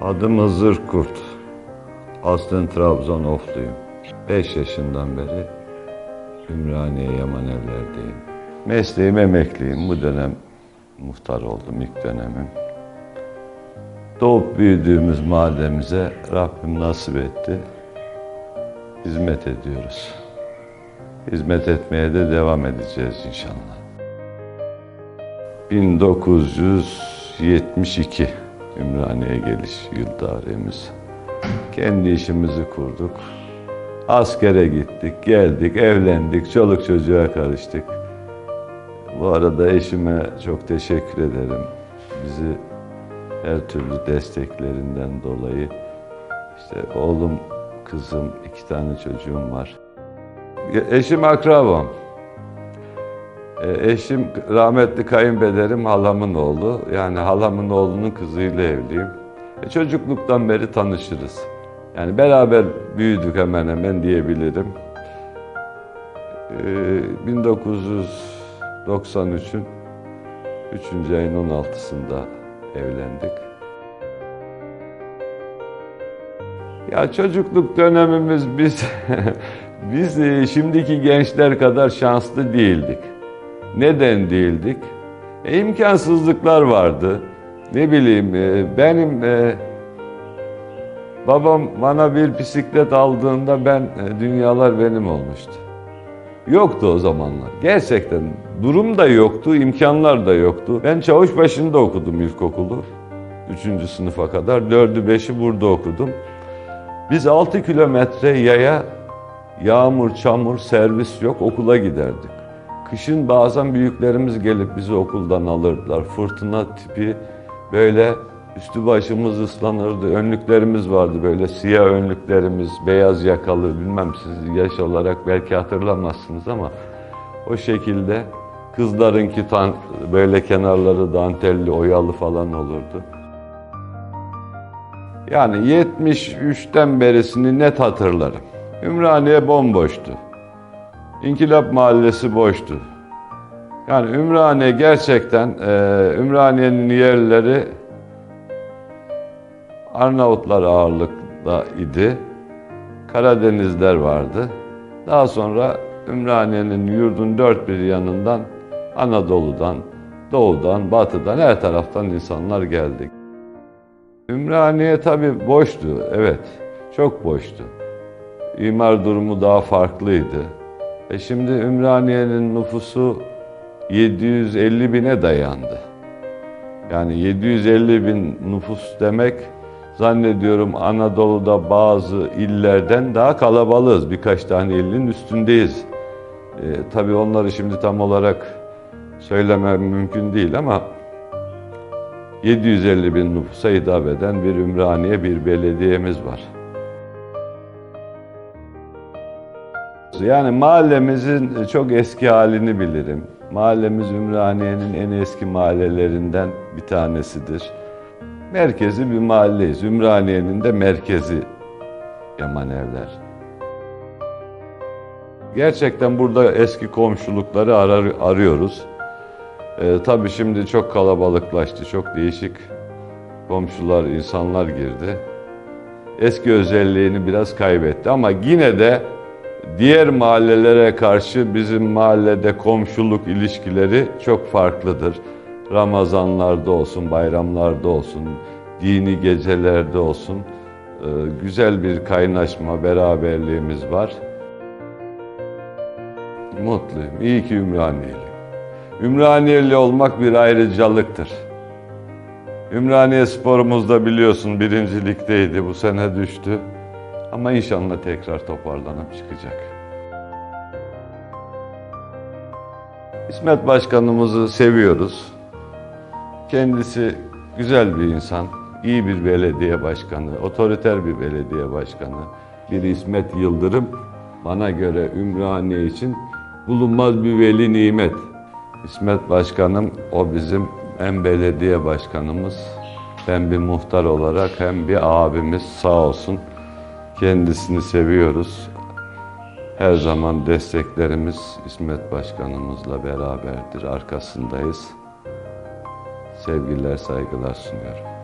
Adım Hızır Kurt. Aslen Trabzon Ofluyum. 5 yaşından beri Ümraniye Yaman Evler'deyim. Mesleğim emekliyim. Bu dönem muhtar oldum ilk dönemim. Doğup büyüdüğümüz mahallemize Rabbim nasip etti. Hizmet ediyoruz. Hizmet etmeye de devam edeceğiz inşallah. 1972 Ümraniye geliş yıl tarihimiz. Kendi işimizi kurduk. Askere gittik, geldik, evlendik, çoluk çocuğa karıştık. Bu arada eşime çok teşekkür ederim. Bizi her türlü desteklerinden dolayı. İşte oğlum, kızım, iki tane çocuğum var. Eşim akrabam. E, Eşim rahmetli kayınpederim halamın oğlu. Yani halamın oğlunun kızıyla evliyim. E, çocukluktan beri tanışırız. Yani beraber büyüdük hemen hemen diyebilirim. E, 1993'ün 3. ayın 16'sında evlendik. Ya çocukluk dönemimiz biz biz e, şimdiki gençler kadar şanslı değildik. Neden değildik? E, imkansızlıklar vardı. Ne bileyim e, benim e, babam bana bir bisiklet aldığında ben e, dünyalar benim olmuştu. Yoktu o zamanlar. Gerçekten durum da yoktu, imkanlar da yoktu. Ben Çavuşbaşı'nda okudum ilkokulu. Üçüncü sınıfa kadar. Dördü beşi burada okudum. Biz 6 kilometre yaya yağmur, çamur, servis yok okula giderdik. Kışın bazen büyüklerimiz gelip bizi okuldan alırdılar. Fırtına tipi böyle üstü başımız ıslanırdı. Önlüklerimiz vardı böyle siyah önlüklerimiz, beyaz yakalı bilmem siz yaş olarak belki hatırlamazsınız ama o şekilde kızlarınki tan böyle kenarları dantelli, oyalı falan olurdu. Yani 73'ten berisini net hatırlarım. Ümraniye bomboştu. İnkılap Mahallesi boştu. Yani Ümraniye gerçekten, e, Ümraniye'nin yerleri Arnavutlar ağırlıkta idi. Karadenizler vardı. Daha sonra Ümraniye'nin yurdun dört bir yanından Anadolu'dan, doğudan, batıdan her taraftan insanlar geldi. Ümraniye tabii boştu, evet. Çok boştu. İmar durumu daha farklıydı. E şimdi Ümraniye'nin nüfusu 750 bine dayandı. Yani 750 bin nüfus demek zannediyorum Anadolu'da bazı illerden daha kalabalığız. Birkaç tane ilin üstündeyiz. E, tabii onları şimdi tam olarak söylemem mümkün değil ama 750 bin nüfusa hitap eden bir Ümraniye bir belediyemiz var. Yani mahallemizin çok eski halini bilirim. Mahallemiz Ümraniye'nin en eski mahallelerinden bir tanesidir. Merkezi bir mahalleyiz. Ümraniye'nin de merkezi Yaman Evler. Gerçekten burada eski komşulukları arar, arıyoruz. Ee, tabii şimdi çok kalabalıklaştı, çok değişik komşular, insanlar girdi. Eski özelliğini biraz kaybetti ama yine de diğer mahallelere karşı bizim mahallede komşuluk ilişkileri çok farklıdır. Ramazanlarda olsun, bayramlarda olsun, dini gecelerde olsun e, güzel bir kaynaşma, beraberliğimiz var. Mutluyum. İyi ki Ümraniyeliyim. Ümraniyeli olmak bir ayrıcalıktır. Ümraniye sporumuzda biliyorsun birincilikteydi. Bu sene düştü. Ama inşallah tekrar toparlanıp çıkacak. İsmet Başkanımızı seviyoruz. Kendisi güzel bir insan, iyi bir belediye başkanı, otoriter bir belediye başkanı. Bir İsmet Yıldırım bana göre Ümraniye için bulunmaz bir veli nimet. İsmet Başkanım o bizim hem belediye başkanımız hem bir muhtar olarak hem bir abimiz sağ olsun. Kendisini seviyoruz. Her zaman desteklerimiz İsmet Başkanımızla beraberdir, arkasındayız. Sevgiler, saygılar sunuyorum.